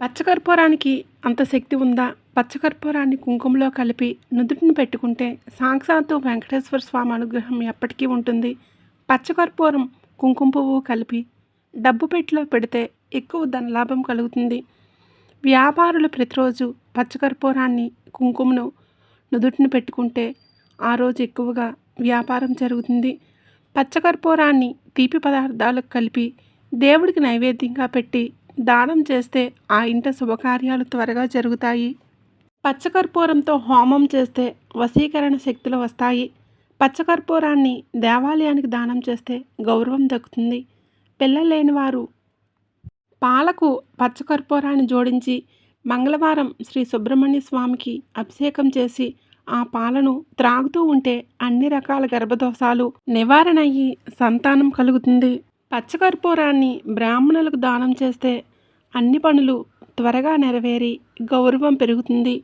పచ్చకర్పూరానికి అంత శక్తి ఉందా? పచ్చకర్పూరాన్ని కుంకుమలో కలిపి నుదుటిని పెట్టుకుంటే సాక్షాత్తు వెంకటేశ్వర స్వామి అనుగ్రహం ఎప్పటికీ ఉంటుంది. పచ్చకర్పూరం కుంకుమ పువ్వు కలిపి డబ్బు పెట్టిలో పెడితే ఎక్కువ ధనలాభం కలుగుతుంది. వ్యాపారులు ప్రతిరోజు పచ్చకర్పూరాన్ని కుంకుమను నుదుటిని పెట్టుకుంటే ఆ రోజు ఎక్కువగా వ్యాపారం జరుగుతుంది. పచ్చకర్పూరాన్ని తీపి పదార్థాలకు కలిపి దేవుడికి నైవేద్యంగా పెట్టి దానం చేస్తే ఆ ఇంట శుభకార్యాలు త్వరగా జరుగుతాయి. పచ్చకర్పూరంతో హోమం చేస్తే వశీకరణ శక్తులు వస్తాయి. పచ్చకర్పూరాన్ని దేవాలయానికి దానం చేస్తే గౌరవం దక్కుతుంది. పిల్లలేని వారు పాలకు పచ్చకర్పూరాన్ని జోడించి మంగళవారం శ్రీ సుబ్రహ్మణ్య స్వామికి అభిషేకం చేసి ఆ పాలను త్రాగుతూ ఉంటే అన్ని రకాల గర్భదోషాలు నివారణ అయ్యి సంతానం కలుగుతుంది. పచ్చకర్పూరాన్ని బ్రాహ్మణులకు దానం చేస్తే అన్ని పనులు త్వరగా నెరవేరి గౌరవం పెరుగుతుంది.